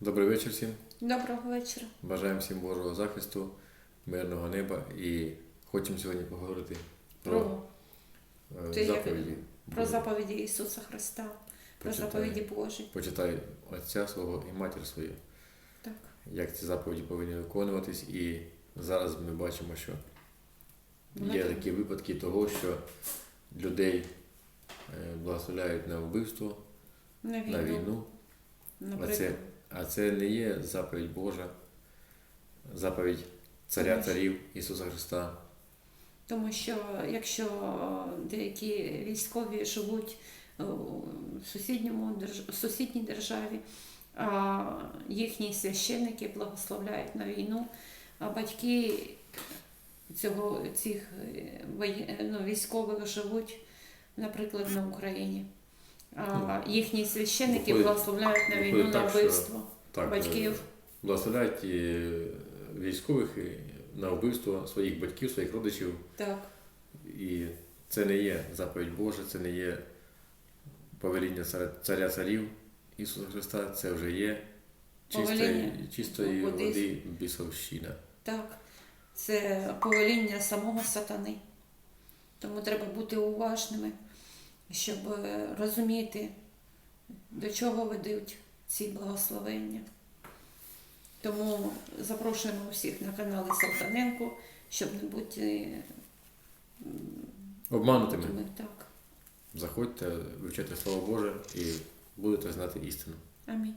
Добрий вечір всім. Доброго вечора. Бажаємо всім Божого захисту, мирного неба і хочемо сьогодні поговорити про, Про, е, заповіді. про заповіді Ісуса Христа, про Почитай. заповіді Божі. Почитай отця свого і матір свою, Так. як ці заповіді повинні виконуватись. І зараз ми бачимо, що є Вони- такі випадки того, що людей е, благословляють на вбивство, На війну. на війну. А це, а це не є заповідь Божа, заповідь Царя Царів Ісуса Христа. Тому що якщо деякі військові живуть е, в сусідньому сусідній державі, а їхні священники благословляють на війну, а батьки цього, цих е, ну, військових живуть, наприклад, на Україні. А їхні священники Виходить- благословляють на війну виходить на так, що- вбивство Так, батьків. е, благословляють і військових і на вбивство своїх батьків, своїх родичів. Так. І це не є заповідь Божа, це не є повеління царя, царя царів Ісуса Христа, це вже є чистої, Повеління чистої води. води бісовщина. Так, це повеління самого сатани. Тому треба бути уважними, щоб е, розуміти, до чого ведуть ці благословення. Тому запрошуємо всіх на канали Салтаненко, щоб не бути Обманутими. такими. Так. Заходьте, вивчайте Слово Боже і будете знати істину. Амінь.